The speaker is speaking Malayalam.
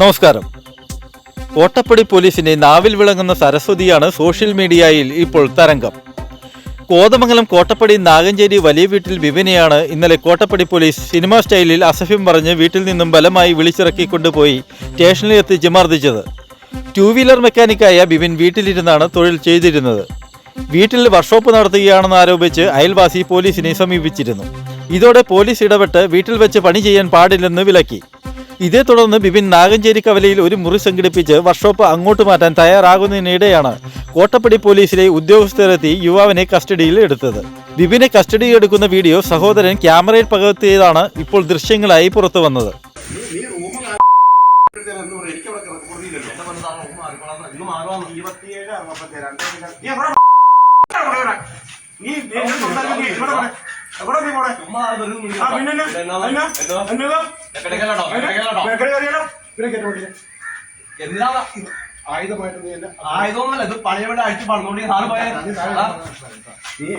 നമസ്കാരം. കോട്ടപ്പടി പോലീസിന്റെ നാവിൽ വിളങ്ങുന്ന സരസ്വതിയാണ് സോഷ്യൽ മീഡിയയിൽ ഇപ്പോൾ തരംഗം. കോതമംഗലം കോട്ടപ്പടി നാഗഞ്ചേരി വലിയ വീട്ടിൽ വിപിനെയാണ് ഇന്നലെ കോട്ടപ്പടി പോലീസ് സിനിമാ സ്റ്റൈലിൽ അസഭ്യം പറഞ്ഞ് വീട്ടിൽ നിന്നും ബലമായി വിളിച്ചിറക്കി കൊണ്ടുപോയി സ്റ്റേഷനിൽ എത്തിച്ച് മർദ്ദിച്ചത് ടൂ വീലർ മെക്കാനിക്കായ ബിപിൻ വീട്ടിലിരുന്നാണ് തൊഴിൽ ചെയ്തിരുന്നത്. വീട്ടിൽ വർക്ക്ഷോപ്പ് നടത്തുകയാണെന്ന് ആരോപിച്ച് അയൽവാസി പോലീസിനെ സമീപിച്ചിരുന്നു. ഇതോടെ പോലീസ് ഇടപെട്ട് വീട്ടിൽ വെച്ച് പണി ചെയ്യാൻ പാടില്ലെന്ന് വിലക്കി. ഇതേ തുടർന്ന് ബിപിൻ നാഗഞ്ചേരി കവലയിൽ ഒരു മുറി സംഘടിപ്പിച്ച് വർക്ക്ഷോപ്പ് അങ്ങോട്ട് മാറ്റാൻ തയ്യാറാകുന്നതിനിടെയാണ് കോട്ടപ്പടി പോലീസിലെ ഉദ്യോഗസ്ഥരെത്തി യുവാവിനെ കസ്റ്റഡിയിൽ എടുത്തത്. ബിപിനെ കസ്റ്റഡിയിൽ എടുക്കുന്ന വീഡിയോ സഹോദരൻ ക്യാമറയിൽ പകർത്തിയതാണ് ഇപ്പോൾ ദൃശ്യങ്ങളായി പുറത്തു വന്നത്. നീ എവിടെ നീ പോടെ. ആ, പിന്നെ എന്നാ? എന്നാ? എന്നതാ? ഇവിടെ കയറിയാലോ? ഇവിടെ കയറ്റി വിട്ടില്ലേ? ആയുധമായിട്ട് നീ എന്നെ ആയതൊന്നുമല്ല ഇത് പഴയവിടെ അടിച്ച് പറഞ്ഞോണ്ടി സാറ് പോയ നീ.